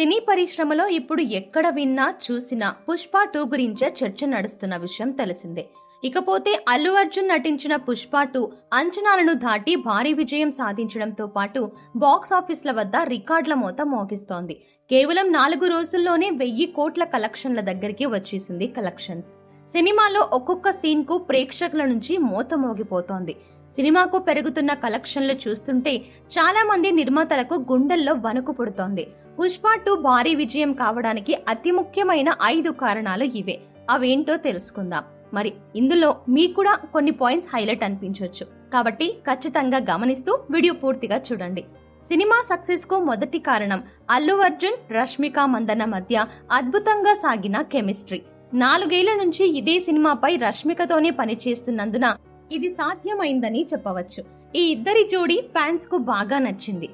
సినీ పరిశ్రమలో ఇప్పుడు ఎక్కడ విన్నా చూసినా పుష్ప టూ గురించే చర్చ నడుస్తున్న విషయం తెలిసిందే. ఇకపోతే అల్లు అర్జున్ నటించిన పుష్ప టూ అంచనాలను దాటి భారీ విజయం సాధించడంతో పాటు బాక్స్ ఆఫీస్ల వద్ద రికార్డుల మోత మోగిస్తోంది. కేవలం నాలుగు రోజుల్లోనే వెయ్యి కోట్ల కలెక్షన్ల దగ్గరికి వచ్చేసింది కలెక్షన్స్. సినిమాలో ఒక్కొక్క సీన్కు ప్రేక్షకుల నుంచి మోత మోగిపోతోంది. సినిమాకు పెరుగుతున్న కలెక్షన్లు చూస్తుంటే చాలా మంది నిర్మాతలకు గుండెల్లో వణుకు పుడుతోంది. పుష్ప టూ భారీ విజయం కావడానికి అతి ముఖ్యమైన ఐదు కారణాలు ఇవే. అవేంటో తెలుసుకుందాం. మరి ఇందులో మీకు కూడా కొన్ని పాయింట్స్ హైలైట్ అనిపించవచ్చు కాబట్టి ఖచ్చితంగా గమనిస్తూ వీడియో పూర్తిగా చూడండి. సినిమా సక్సెస్కు మొదటి కారణం అల్లు అర్జున్ రష్మిక మందన మధ్య అద్భుతంగా సాగిన కెమిస్ట్రీ. నాలుగేళ్ళ నుంచి ఇదే సినిమాపై రష్మికతోనే పనిచేస్తున్నందున ఇది సాధ్యమైందని చెప్పవచ్చు. ఈ ఇద్దరి జోడీ ఫ్యాన్స్కు బాగా నచ్చింది.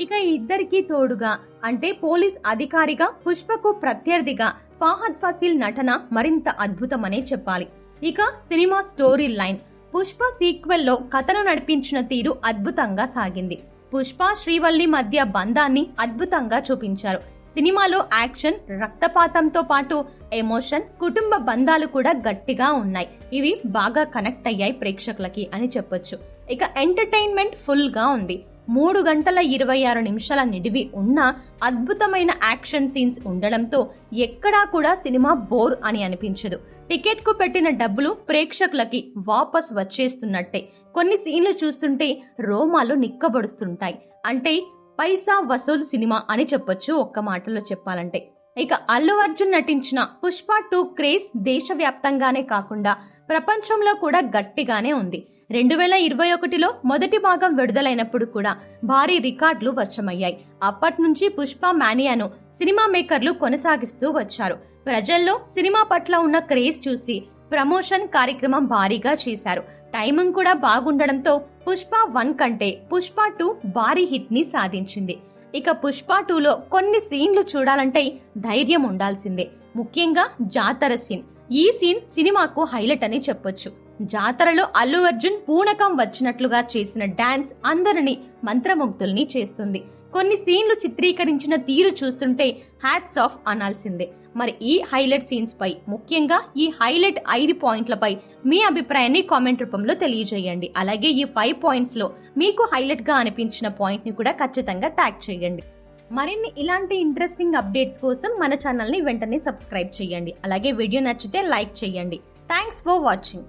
ఇక ఇద్దరికి తోడుగా అంటే పోలీస్ అధికారిగా పుష్పకు ప్రత్యర్థిగా ఫాహద్ ఫసీల్ నటన మరింత అద్భుతమనే చెప్పాలి. ఇక సినిమా స్టోరీ లైన్. పుష్ప సీక్వెల్లో కథను నడిపించిన తీరు అద్భుతంగా సాగింది. పుష్ప శ్రీవల్లి మధ్య బంధాన్ని అద్భుతంగా చూపించారు. సినిమాలో యాక్షన్ రక్తపాతంతో పాటు ఎమోషన్ కుటుంబ బంధాలు కూడా గట్టిగా ఉన్నాయి. ఇవి బాగా కనెక్ట్ అయ్యాయి ప్రేక్షకులకి అని చెప్పొచ్చు. ఇక ఎంటర్టైన్మెంట్ ఫుల్గా ఉంది. మూడు గంటల ఇరవై ఆరు నిమిషాల నిడివి ఉన్న అద్భుతమైన యాక్షన్ సీన్స్ ఉండడంతో ఎక్కడా కూడా సినిమా బోర్ అని అనిపించదు. టికెట్కు పెట్టిన డబ్బులు ప్రేక్షకులకి వాపస్ వచ్చేస్తున్నట్టే. కొన్ని సీన్లు చూస్తుంటే రోమాలు నిక్కబడుస్తుంటాయి. అంటే పైసా వసూల్ సినిమా అని చెప్పొచ్చు ఒక్క మాటలో చెప్పాలంటే. ఇక అల్లు అర్జున్ నటించిన పుష్ప టూ క్రేజ్ దేశవ్యాప్తంగానే కాకుండా ప్రపంచంలో కూడా గట్టిగానే ఉంది. రెండు వేల ఇరవై ఒకటిలో మొదటి భాగం విడుదలైనప్పుడు కూడా భారీ రికార్డులు వచ్చమయ్యాయి అప్పటి నుంచి పుష్ప మానియాను సినిమా మేకర్లు కొనసాగిస్తూ వచ్చారు. ప్రజల్లో సినిమా పట్ల ఉన్న క్రేజ్ చూసి ప్రమోషన్ కార్యక్రమం భారీగా చేశారు. టైమింగ్ కూడా బాగుండడంతో పుష్ప వన్ కంటే పుష్ప టూ భారీ హిట్ని సాధించింది. ఇక పుష్ప టూలో కొన్ని సీన్లు చూడాలంటే ధైర్యం ఉండాల్సిందే. ముఖ్యంగా జాతర సీన్. ఈ సీన్ సినిమాకు హైలైట్ అని చెప్పొచ్చు. జాతరలో అల్లు అర్జున్ పూనకం వచ్చినట్లుగా చేసిన డాన్స్ అందరిని మంత్రముగ్ధుల్ని చేస్తుంది. కొన్ని సీన్లు చిత్రీకరించిన తీరు చూస్తుంటే హ్యాట్స్ ఆఫ్ అనాల్సిందే. మరి ఈ హైలైట్ సీన్స్ పై ముఖ్యంగా ఈ హైలైట్ ఐదు పాయింట్లపై మీ అభిప్రాయాన్ని కామెంట్ రూపంలో తెలియజేయండి. అలాగే ఈ ఫైవ్ పాయింట్స్లో మీకు హైలైట్గా అనిపించిన పాయింట్ని కూడా ఖచ్చితంగా ట్యాగ్ చేయండి. మరిన్ని ఇలాంటి ఇంట్రెస్టింగ్ అప్డేట్స్ కోసం మన ఛానల్ని వెంటనే సబ్స్క్రైబ్ చేయండి. అలాగే వీడియో నచ్చితే లైక్ చేయండి. Thanks for watching